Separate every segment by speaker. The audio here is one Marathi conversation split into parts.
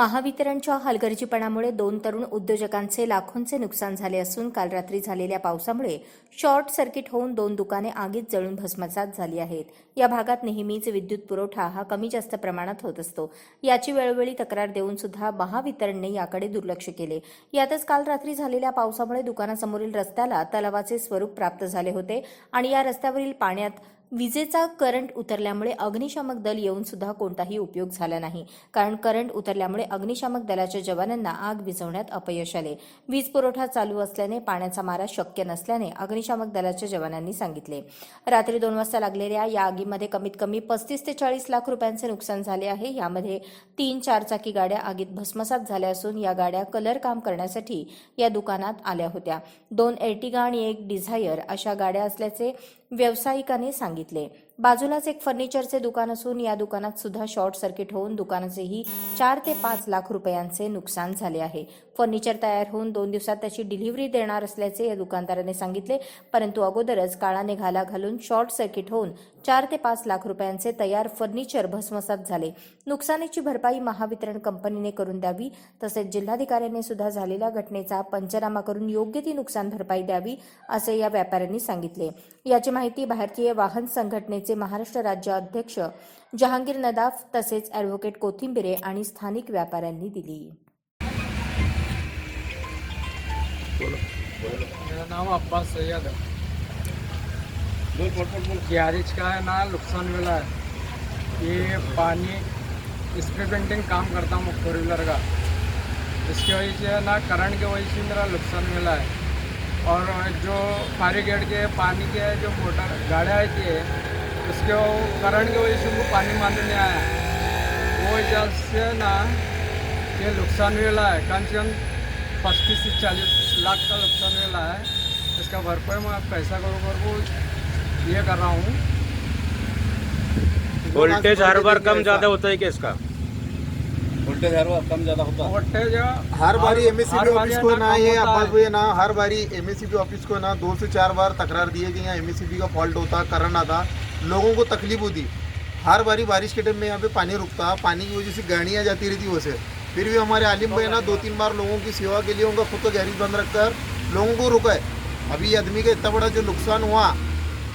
Speaker 1: महावितरणच्या हलगर्जीपणामुळे दोन तरुण उद्योजकांचे लाखोंचे नुकसान झाले असून काल रात्री झालेल्या पावसामुळे शॉर्ट सर्किट होऊन दोन दुकाने आगीत जळून भस्मसात झाली आहेत. या भागात नेहमीच विद्युत पुरवठा हा कमी जास्त प्रमाणात होत असतो. याची वेळोवेळी तक्रार देऊन सुद्धा महावितरणने याकडे दुर्लक्ष केले. यातच काल रात्री झालेल्या पावसामुळे दुकानासमोरील रस्त्याला तलावाचे स्वरूप प्राप्त झाले होते आणि या रस्त्यावरील पाण्यात विजेचा करंट उतरल्यामुळे अग्निशामक दल येऊन सुद्धा कोणताही उपयोग झाला नाही. कारण करंट उतरल्यामुळे अग्निशामक दलाच्या जवानांना आग विझवण्यात अपयश आले. वीज पुरवठा चालू असल्याने पाण्याचा मारा शक्य नसल्याने अग्निशामक दलाच्या जवानांनी सांगितले. रात्री दोन वाजता लागलेल्या या आगीमध्ये कमीत कमी पस्तीस ते चाळीस लाख रुपयांचे नुकसान झाले आहे. यामध्ये तीन चारचाकी गाड्या आगीत भस्मसात झाल्या असून या गाड्या कलर काम करण्यासाठी या दुकानात आल्या होत्या. दोन एर्टिगा आणि एक डिझायर अशा गाड्या असल्याचे व्यावसायिकाने सांगितले. सांगितले. बाजूलाच एक फर्निचरचे दुकान असून या दुकानात सुद्धा शॉर्ट सर्किट होऊन दुकानाचेही चार ते पाच लाख रुपयांचे नुकसान झाले आहे. फर्निचर तयार होऊन दोन दिवसात त्याची डिलिव्हरी देणार असल्याचे या दुकानदाराने सांगितले परंतु अगोदरच काळाने घाला घालून शॉर्ट सर्किट होऊन चार ते पाच लाख रुपयांचे तयार फर्निचर भस्मसात झाले. नुकसानीची भरपाई महावितरण कंपनीने करून द्यावी तसेच जिल्हाधिकाऱ्यांनी सुद्धा झालेल्या घटनेचा पंचनामा करून योग्य ती नुकसान भरपाई द्यावी असे या व्यापाऱ्यांनी सांगितले. याची माहिती भारतीय वाहन संघटनेचे महाराष्ट्र राज्य अध्यक्ष जहांगीर नदाफ तसेच ॲडव्होकेट कोथिंबिरे आणि स्थानिक व्यापाऱ्यांनी दिली.
Speaker 2: मेरा नाम अब्बास सैयद है। गैरेज का है ना नुकसान मिला है। ये पानी स्प्रे पेंटिंग काम करता हूँ फोर व्हीलर का। इसकी वजह से ना करंट की वजह से मेरा नुकसान मिला है। और जो फायर गेट के पानी के जो मोटर गाड़ियाँ आती है उसके वो करंट की वजह से उनको पानी मारने नहीं आया। वो वजह से ना ये नुकसान मिला है। कम से कम पच्चीस से चालीस लाख का नुकसान मिला है। इसका भरपाई मैं पैसा करूँ कर वो ये कर रहा हूँ।
Speaker 3: वोल्टेज हर बार कम ज़्यादा होता है क्या इसका?
Speaker 4: वोल्टेज हर बार कम ज़्यादा होता है।
Speaker 2: वोल्टेज
Speaker 5: हर बारी एमएससीबी
Speaker 2: बारी
Speaker 5: ऑफ़िस को
Speaker 2: ना
Speaker 5: ये
Speaker 2: होता
Speaker 5: अब्बास ना हर बारी एमएससीबी ऑफ़िस को ना दो से चार बार तकरार दिए कि यहाँ एमएससीबी का फॉल्ट होता करंट आता। लोगों को तकलीफ़ होती। हर बारी बारिश के टाइम में यहाँ पे पानी रुकता पानी की वजह से गाड़ियाँ जाती रहती वैसे। फिर भी हमारे आलिम भाई ना दो तीन बार लोगों की सेवा के लिए उनका खुद का गैरेज बंद रखकर लोगों को रुका है। अभी ये आदमी का इतना बड़ा जो नुकसान हुआ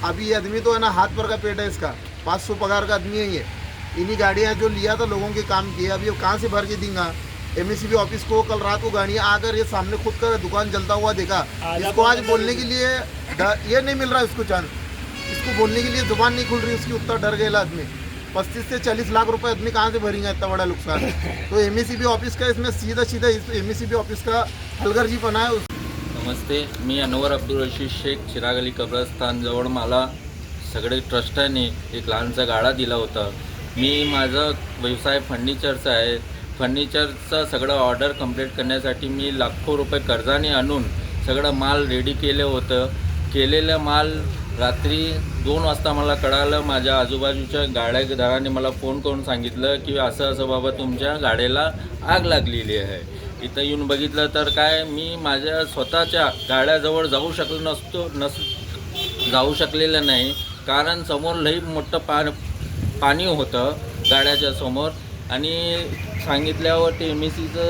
Speaker 5: अभी ये आदमी तो है ना हाथ पर का पेट है इसका। पाँच सौ पगार का आदमी है ये। इन्हीं गाड़ियाँ जो लिया था लोगों के काम किए अभी कहाँ से भर के देंगे? एम ऑफ़िस को कल रात को गाड़ियाँ आकर ये सामने खुद का दुकान जलता हुआ देखा। इसको आज बोलने के लिए ये नहीं मिल रहा इसको चांस इसको बोलने के लिए जुबान नहीं खुल रही उसकी उतना डर गया आदमी पच्चीस से चालीस लाख रुपए आदमी कहाँ से भरेंगे इतना बड़ा नुकसान? तो एम ऑफिस का इसमें सीधा सीधा एम ऑफिस का हलगर्जी बना है
Speaker 4: नमस्ते मी अनवर अब्दुल रशीद शेख चिराग अली कब्रस्तान जवळ मला सगळे ट्रस्टाने एक लहानसा गाडा दिला होता. मी माझं व्यवसाय फर्निचरचा आहे. फर्निचरचं सगळं ऑर्डर कंप्लीट करण्यासाठी मी लाखो रुपये कर्जाने आणून सगळं माल रेडी केलं होतं. केलेलं माल रात्री दोन वाजता मला कळालं माझ्या आजूबाजूच्या गाड्यादाराने मला फोन करून सांगितलं की असं असं बाबा तुमच्या गाड्याला आग लागलेली आहे. इथं येऊन बघितलं तर काय मी माझ्या स्वतःच्या गाड्याजवळ जाऊ शकलो नसतो नस जाऊ शकलेलं नाही. कारण समोर लई मोठं पा पाणी होतं गाड्याच्या समोर. आणि सांगितल्यावर ते एम ए सीचं